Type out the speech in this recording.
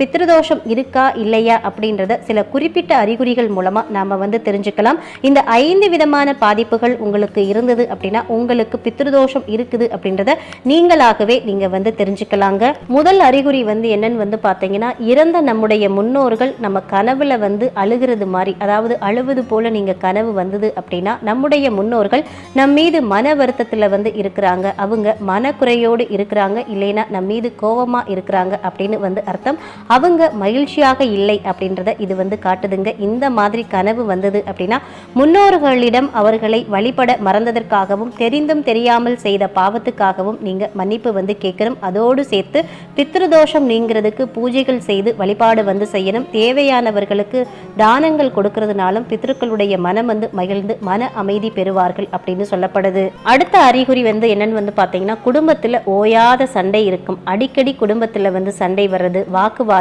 பித்ருதோஷம் இருக்கா இல்லையா அப்படின்றத சில குறிப்பிட்ட அறிகுறிகள் மூலமாக நாம் வந்து தெரிஞ்சுக்கலாம். இந்த ஐந்து விதமான பாதிப்புகள் உங்களுக்கு இருந்தது அப்படின்னா உங்களுக்கு பித்ருதோஷம் இருக்குது அப்படின்றத நீங்களாகவே நீங்கள் வந்து தெரிஞ்சுக்கலாங்க. முதல் அறிகுறி வந்து என்னன்னு வந்து பார்த்தீங்கன்னா இறந்த நம்முடைய முன்னோர்கள் நம்ம கனவுல வந்து அழுகிறது மாதிரி அதாவது அழுவது போல நீங்கள் கனவு வந்தது அப்படின்னா நம்முடைய முன்னோர்கள் நம் மீது மன வருத்தத்தில் வந்து இருக்கிறாங்க. அவங்க மனக்குறையோடு இருக்கிறாங்க இல்லைன்னா நம் மீது கோபமாக இருக்கிறாங்க அப்படின்னு வந்து அர்த்தம். அவங்க மகிழ்ச்சியாக இல்லை அப்படின்றத இது வந்து காட்டுதுங்க. இந்த மாதிரி கனவு வந்தது அப்படின்னா முன்னோர்களிடம் அவர்களை வழிபட மறந்ததற்காகவும் தெரிந்தும் தெரியாமல் செய்த பாவத்துக்காகவும் நீங்க மன்னிப்பு வந்து கேட்கணும். அதோடு சேர்த்து பித்ருதோஷம் நீங்கிறதுக்கு பூஜைகள் செய்து வழிபாடு வந்து செய்யணும். தேவையானவர்களுக்கு தானங்கள் கொடுக்கறதுனாலும் பித்ருக்களுடைய மனம் வந்து மகிழ்ந்து மன அமைதி பெறுவார்கள் அப்படின்னு சொல்லப்படுது. அடுத்த அறிகுறி வந்து என்னன்னு வந்து பார்த்தீங்கன்னா குடும்பத்தில் ஓயாத சண்டை இருக்கும். அடிக்கடி குடும்பத்தில் வந்து சண்டை வர்றது வாக்குவாதம்